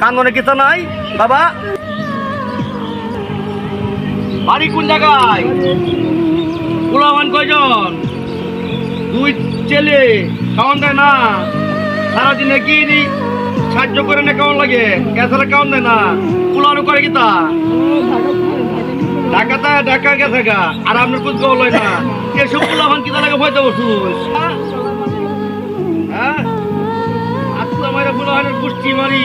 কান্দনে কিছু নাই? বাবা। বাড়ি কোন জায়গায়? পোলাবান কয়জন? দুই ছেলে। খাওয়ান দেয় না? সারাদিনে কি সাহায্য করে না কেমন লাগে? এছাড়া কেমন দেয় না? পোলানো করে কি তা? ঢাকাটা ঢাকা গেছে গা। আর আপনার কুচ গল না। এসব পোলাবান কি লাগে ভয় দেবো শুধু হ্যাঁ? আত্মা মাইরা পোলাবানের কুষ্টি মারি।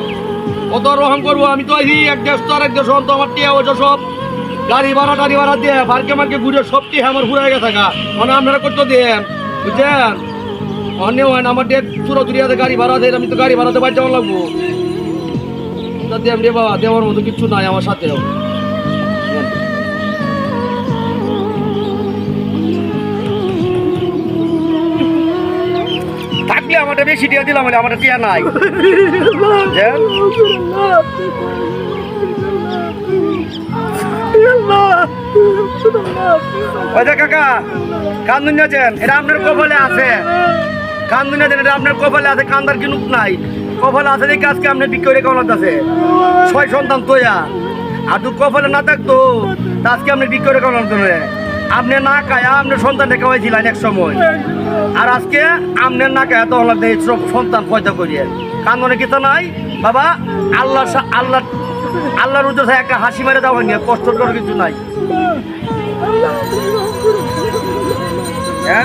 কত রহম করব? আমি তো এই এক দেশ তো আর এক দেশ তো আমার টিয়া হয়েছে সব। গাড়ি ভাড়া, টাড়ি ভাড়া দিয়ে ভারকে মার্কে ঘুরে সব টিয়া আমার ঘুরে গেছে গা। মানে আপনারা করতে দেন, বুঝছেন? অন্য হয় না, আমার ডেট পুরো দুরিয়াতে গাড়ি ভাড়া দেয় আমি তো গাড়ি ভাড়াতে বাড়ি যাওয়া লাগবো। তা রে বাবা, দেওয়ার মতো কিছু নাই আমার সাথেও। থাকলে আমাদের বেশি টিয়া দিলাম আমাদের টিয়া নাই। কাকা আপনার আছে। আপনার আছে, কান্দার নাই। আছে ছয় সন্তান তোয়া। আর তো কপালে না থাকতো আজকে আপনি বিক্রি কেমন লাগতো আপনি না কায়া আপনি সন্তান সন্তানটা খাওয়াইছিলেন এক সময়। আর আজকে আপনি না কায়া তখন সব সন্তান পয়দা করিয়ে। কান্দনে কিছু নাই। বাবা, আল্লাহ আল্লাহ আল্লাহর উদ্দেশ্যে একটা হাসি মারে দেওয়া নিয়ে কষ্ট করার কিছু নাই।